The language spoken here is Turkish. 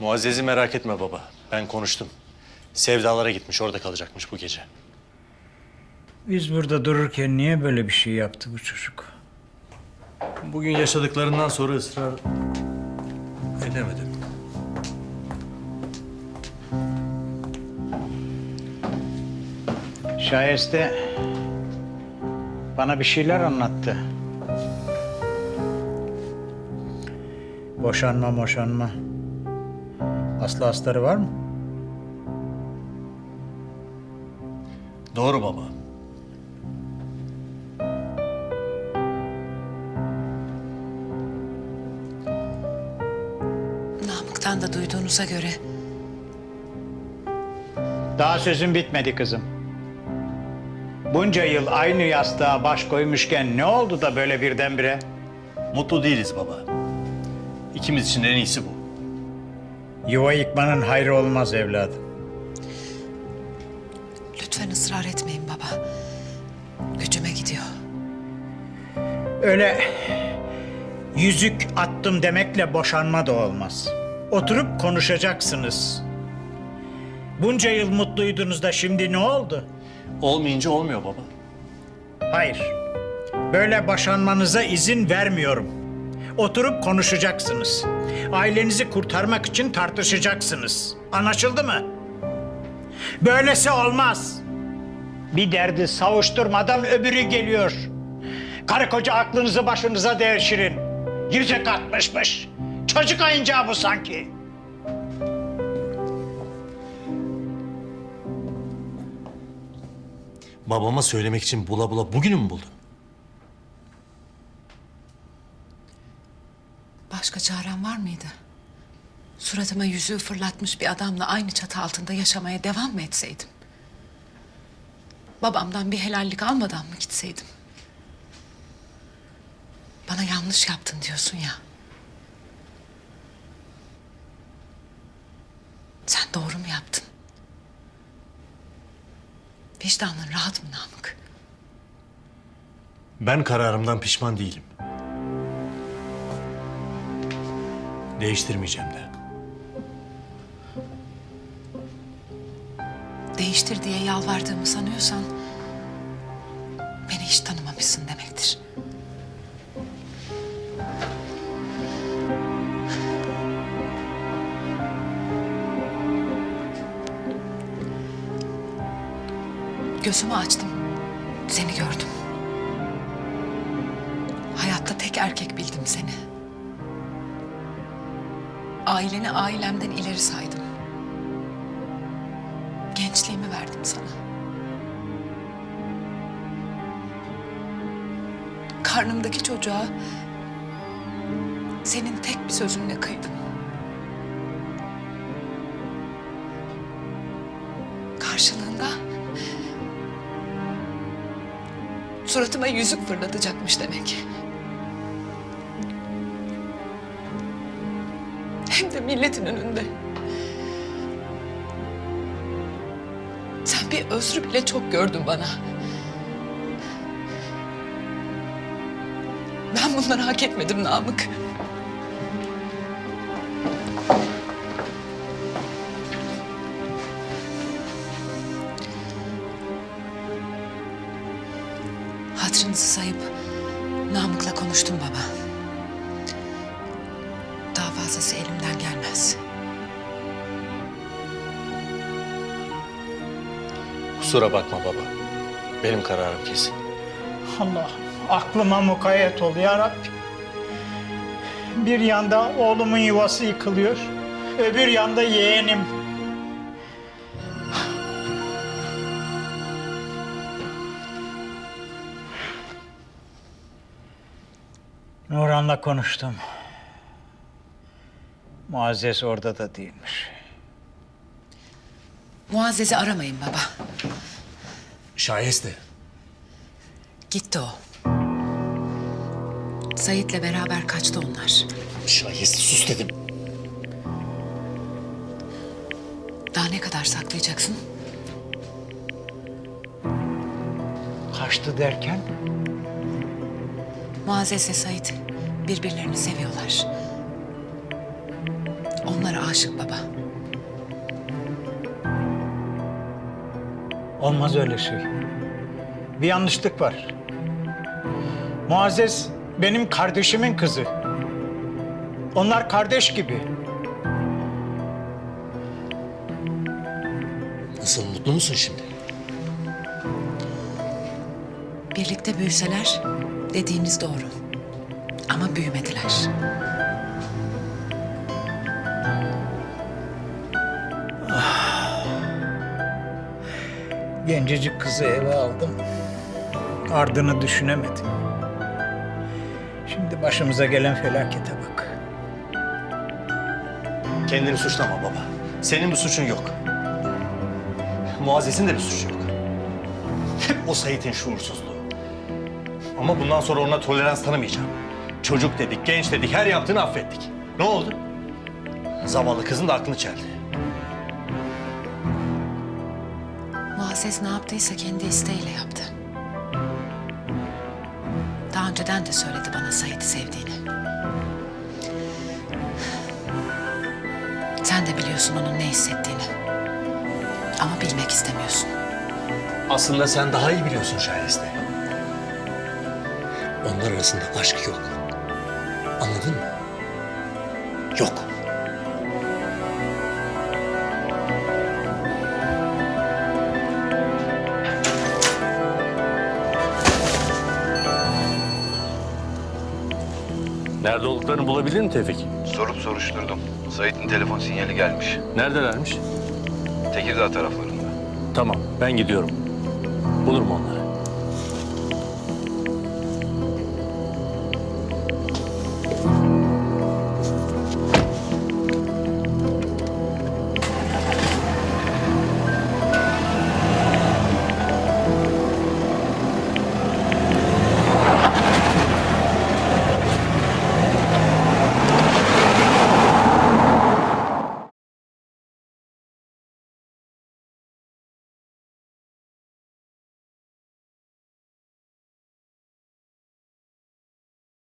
Muazzez'i merak etme baba. Ben konuştum. Sevdalara gitmiş, orada kalacakmış bu gece. Biz burada dururken niye böyle bir şey yaptı bu çocuk? Bugün yaşadıklarından sonra ısrar edemedim. Şayeste bana bir şeyler anlattı. Boşanma boşanma. Aslı astarı var mı? Doğru baba. Namık'tan da duyduğunuza göre Daha sözün bitmedi kızım. Bunca yıl aynı yastığa baş koymuşken ne oldu da böyle birdenbire? Mutlu değiliz baba. İkimiz için en iyisi bu. Yuva yıkmanın hayrı olmaz evladım. lütfen ısrar etmeyin baba. Gücüme gidiyor. Öyle yüzük attım demekle boşanma da olmaz. Oturup konuşacaksınız. Bunca yıl mutluydunuz da şimdi ne oldu? Olmayınca olmuyor baba. Hayır. Böyle boşanmanıza izin vermiyorum. Oturup konuşacaksınız. Ailenizi kurtarmak için tartışacaksınız. Anlaşıldı mı? Böylesi olmaz. Bir derdi savuşturmadan öbürü geliyor. Karı koca aklınızı başınıza devşirin. Yüzük atmışmış. Çocuk oyuncağı bu sanki. Babama söylemek için bula bula bugünü mü buldun? Başka çarem var mıydı? Suratıma yüzüğü fırlatmış bir adamla aynı çatı altında yaşamaya devam mı etseydim? Babamdan bir helallik almadan mı gitseydim? Bana yanlış yaptın diyorsun ya. Sen doğru mu yaptın? Vicdanın rahat mı Namık? Ben kararımdan pişman değilim. Değiştirmeyeceğim de. Değiştir diye yalvardığımı sanıyorsan... ...beni hiç tanımamışsın demektir. Gözümü açtım. Seni gördüm. Hayatta tek erkek bildim seni. Aileni ailemden ileri saydım. Gençliğimi verdim sana. Karnımdaki çocuğa senin tek bir sözünle kıydım. Karşılığında suratıma yüzük fırlatacakmış demek. Hem de milletin önünde. Sen bir özrü bile çok gördün bana. Ben bunları hak etmedim Namık. Hatırınızı sayıp Namık'la konuştum baba. Fazlası elimden gelmez. Kusura bakma baba. Benim kararım kesin. Allah aklıma mukayyet ol ya Rabbi. Bir yanda oğlumun yuvası yıkılıyor. Öbür yanda yeğenim. Nurhan'la konuştum. Muazzez orada da değilmiş. Muazzez'i aramayın baba. Şayeste. Gitti o. Sait'le beraber kaçtı onlar. Şayeste sus dedim. Daha ne kadar saklayacaksın? Kaçtı derken? Muazzez'le Sait birbirlerini seviyorlar. Aşık baba. Olmaz öyle şey. Bir yanlışlık var. Muazzez benim kardeşimin kızı. Onlar kardeş gibi. Nasıl mutlu musun şimdi? Birlikte büyüseler dediğiniz doğru. Ama büyümediler. Gencecik kızı eve aldım. Ardını düşünemedim. Şimdi başımıza gelen felakete bak. Kendini suçlama baba. Senin bir suçun yok. Muazzez'in de bir suçu yok. Hep o Sait'in şuursuzluğu. Ama bundan sonra ona tolerans tanımayacağım. Çocuk dedik, genç dedik, her yaptığını affettik. Ne oldu? Zavallı kızın da aklını çeldi. Muazzez ne yaptıysa kendi isteğiyle yaptı. Daha önceden de söyledi bana Sait'i sevdiğini. Sen de biliyorsun onun ne hissettiğini. Ama bilmek istemiyorsun. Aslında sen daha iyi biliyorsun Şahiste. Onlar arasında aşk yok. Anladın mı? Yok. Nerede olduklarını bulabildin mi Tevfik? Sorup soruşturdum. Sait'in telefon sinyali gelmiş. Neredelermiş? Tekirdağ taraflarında. Tamam, ben gidiyorum. Bulurum onları.